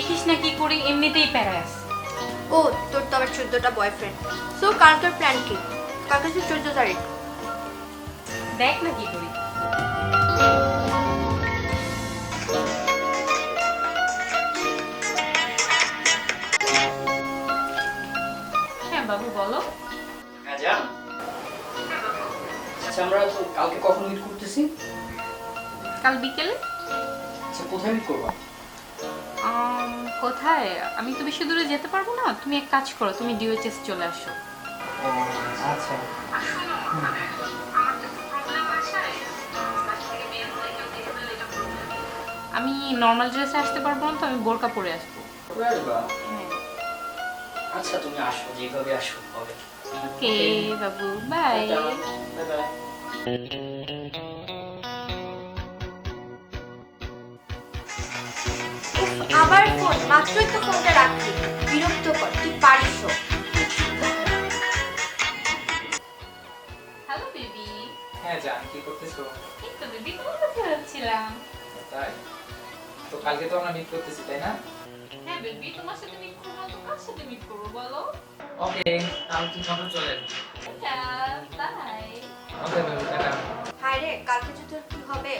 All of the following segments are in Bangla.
দেখিস না কি করি এমনিতেই প্যারায় আছে ও তোর তো আবার চোদ্দটা বয়ফ্রেন্ড সো কালকের প্ল্যান কি? কালকে হচ্ছে চোদ্দ তারিখ। দেখ না কি করি। হ্যাঁ বাবু বলো। আচ্ছা আমরা তো কালকে কখন মিট করতেছি? কাল বিকেলে? আচ্ছা কোথায় মিট করব? কোথায়? আমি তো বেশি দূরে যেতে পারব না। তুমি এক কাজ করো তুমি ডিওএইচএস চলে আসো। আচ্ছা। আমি নর্মাল ড্রেসে আসতে পারব না তো আমি বোরকা পরে আসবা। হ্যাঁ। আচ্ছা তুমি আসো যেভাবে আসো হবে। ওকে বাবু বাই বাই মাত্রই তো ফোনটা রাখলি বিরক্ত কর তুই পারিস হ্যালো বেবি হ্যাঁ জান কি করতেছো? এই তো বেবি তোমার যাচ্ছিলাম তাই? তো কালকে তো আমরা মিট করতেছি তাই না? হ্যাঁ বেবি তোমার সাথে মিট করব তো কার সাথে মিট করব বলো? ওকে তুমি কখন চলে বাই ওকে বেবি টাটা। হায় রে কালকে যদি কি হবে?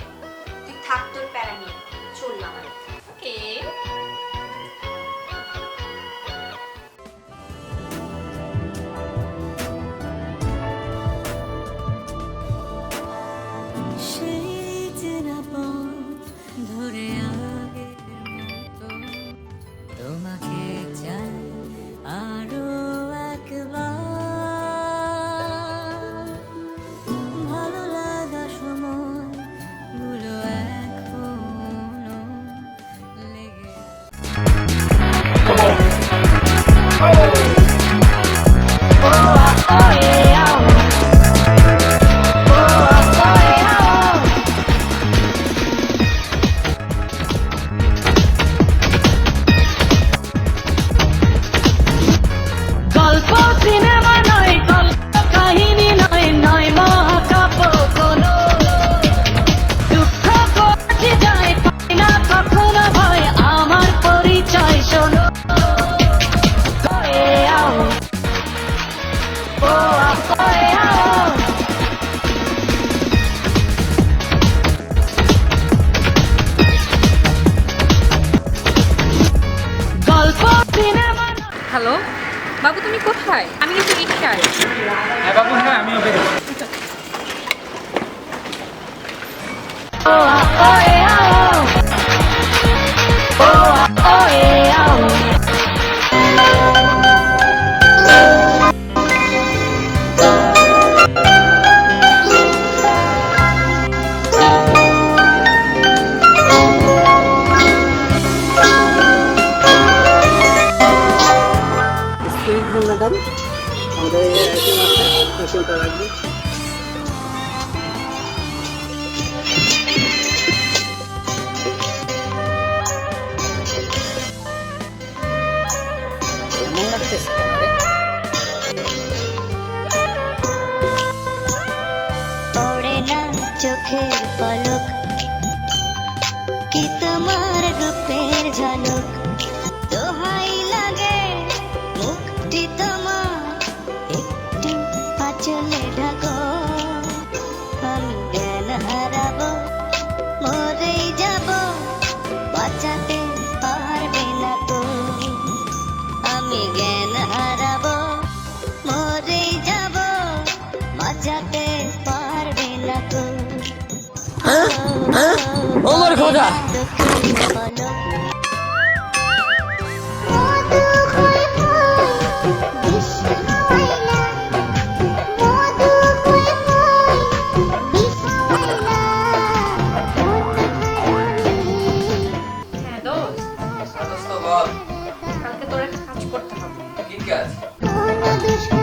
তুমি কোথায়? আমি কিন্তু রিক্সায়। হ্যাঁ বাবু হ্যাঁ আমিও বেরোচ্ছি আছে ফেসিয়ালটা রাখব চোখের পলক কি তোমার রূপের ঝলক আমি জ্ঞান হারাবো মরে যাব বাঁচাতে পারবে না তো। আমার খোদা আছে